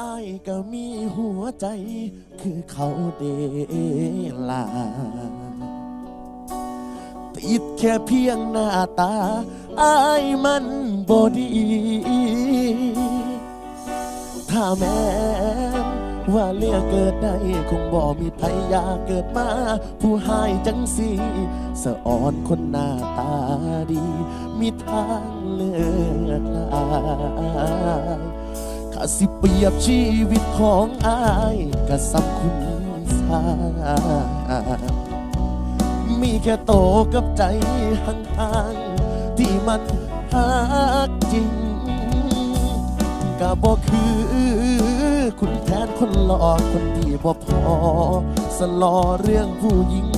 อายก็มีหัวใจ คือเขาเดลา ติดแค่เพียงหน้าตา อายมันบอดี ถ้าแม้นว่าเลือกเกิดได้คงบ่มีใครอยาเกิดมา ผู้หายจังสีสะอ่อนคนหน้าตาดี มีทางเลือกหลาย ข้าสิเปรียบชีวิตของอายกับสัมคุณสามีแค่โตกับใจห่างๆที่มันหักจริงก็บอกคือคุณแทนคนหลอกคนที่บ่พอ สลอเรื่องผู้หญิง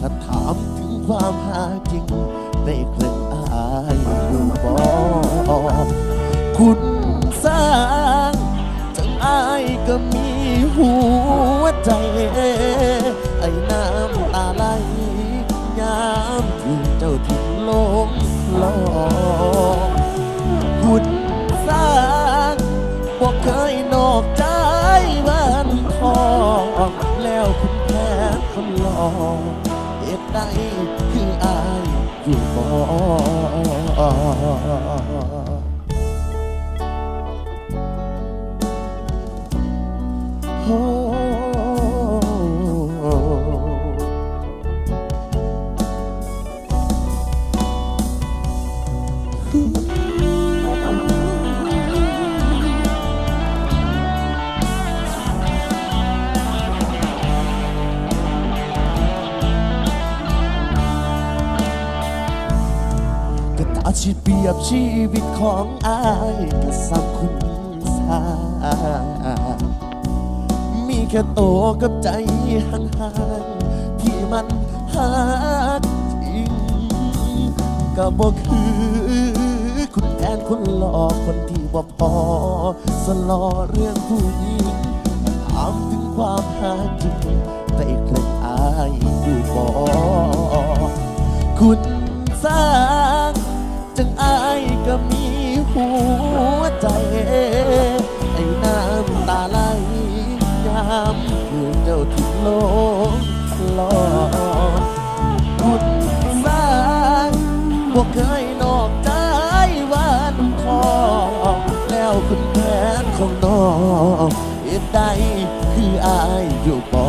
ถ้าถามถึงความหาจริงได้เคลื่อนอายอยู่บ่คุณ จ้าทิ้งลงลองคุณสร้างบอกเคยนอกใจบ้านทองแล้วคุณแพ้คนหลอกเหตุใดคืออายอยู่บ่โอ้ ก็ตาชีเปรียบชีวิตของอายก็สักคุณสามีแค่โตกับใจห่างๆที่มันหักจริงก็บอกคือคุณแทนคนหลอกคนที่บ่พอสลอเรื่องผู้หญิงถามถึงความหาจริงแต่เคล็ดอายอยู่บ่คุณ หัวใจไอ้น้ำตาไหลยามคืนเจ้าทิ้งลงลอยคุณสร้างพวกเคยนอกใจวันทองแล้วคุณแผนของน้องเหตุใดคืออายอยู่บ่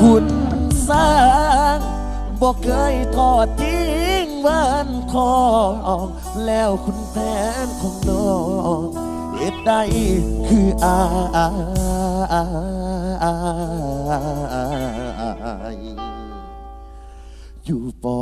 คุณสร้างบอกเคยทอดทิ้ง วันคอแล้วคุณแฟนของน้องเหตุใดคืออายอยู่ปอ